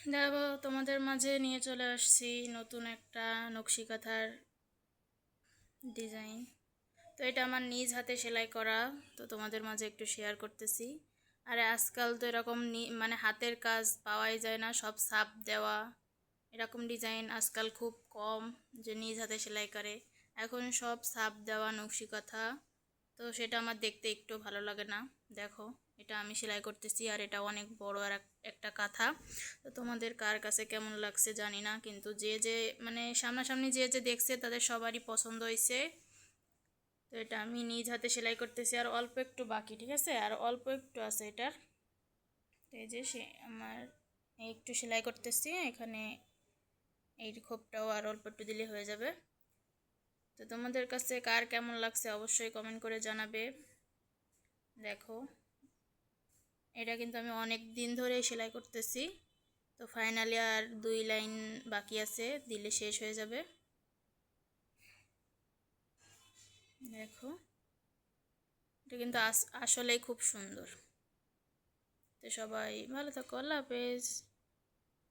দেখো, তোমাদের মাঝে নিয়ে চলে আসছি নতুন একটা নকশি কাঁথার ডিজাইন তো এটা আমার নিজ হাতে সেলাই করা, তো তোমাদের মাঝে একটু শেয়ার করতেছি। আর আজকাল তো এরকম মানে হাতের কাজ পাওয়াই যায় না, সব সাপ দেওয়া। এরকম ডিজাইন আজকাল খুব কম যে নিজ হাতে সেলাই করে। এখন সব সাপ দেওয়া নকশি কাঁথা। তো সেটা আমার দেখতে একটু ভালো লাগে না। দেখো, এটা আমি সেলাই করতেছি আর এটা অনেক বড় আর একটা কাঁথা। তো তোমাদের কার কাছে কেমন লাগছে জানি না, কিন্তু যে যে মানে সামনাসামনি যে যে দেখছে তাদের সবারই পছন্দ হয়েছে তো এটা আমি নিজ হাতে সেলাই করতেছি আর অল্প একটু বাকি, ঠিক আছে? আর অল্প একটু আছে এটার। এই যে সে, আমার একটু সেলাই করতেছি, এখানে এই খোপটাও আর অল্প একটু দিলে হয়ে যাবে। তো তোমাদের কাছে কার কেমন লাগছে অবশ্যই কমেন্ট করে জানাবে। দেখো, এটা কিন্তু আমি অনেক দিন ধরে সেলাই করতেছি। তো ফাইনালি আর দুই লাইন বাকি আছে, দিলে শেষ হয়ে যাবে। দেখো, এটা কিন্তু আস- আসলেই খুব সুন্দর। তো সবাই ভালো থাকো, আল্লাহ হাফেজ।